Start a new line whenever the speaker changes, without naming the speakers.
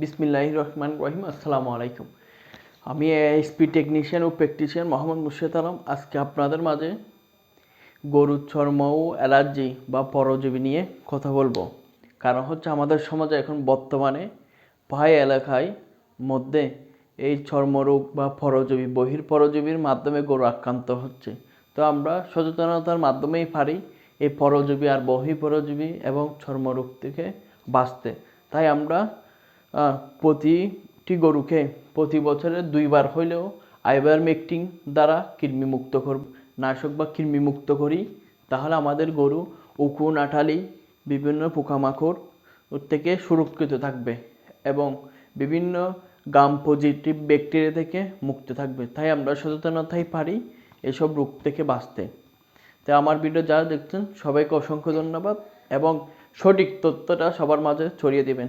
বিসমিল্লাহ রহমান রহিম, আসসালামু আলাইকুম। আমি এসপি টেকনিশিয়ান ও প্র্যাকটিশিয়ান মোহাম্মদ মুর্শেদ আলম। আজকে আপনাদের মাঝে গরুর চর্ম ও অ্যালার্জি বা পরজীবী নিয়ে কথা বলব। কারণ হচ্ছে আমাদের সমাজে এখন বর্তমানে প্রায় এলাকায় মধ্যে এই চর্মরোগ বা পরজীবী, বহির পরজীবীর মাধ্যমে গরু আক্রান্ত হচ্ছে। তো আমরা সচেতনতার মাধ্যমেই পারি এই পরজীবী আর বহি পরজীবী এবং চর্মরোগ থেকে বাঁচতে। তাই আমরা প্রতিটি গরুকে প্রতি বছরে দুইবার হইলেও আইবার মেকটিং দ্বারা কৃমিমুক্ত করব। নাশক বা কৃমিমুক্ত করি, তাহলে আমাদের গরু উকুন আঠালি বিভিন্ন পোকামাকড় থেকে সুরক্ষিত থাকবে এবং বিভিন্ন গাম পজিটিভ ব্যাকটেরিয়া থেকে মুক্ত থাকবে। তাই আমরা সচেতনতাই পারি এসব রোগ থেকে বাঁচতে। তো আমার ভিডিও যারা দেখছেন, সবাইকে অসংখ্য ধন্যবাদ এবং সঠিক তথ্যটা সবার মাঝে ছড়িয়ে দিবেন।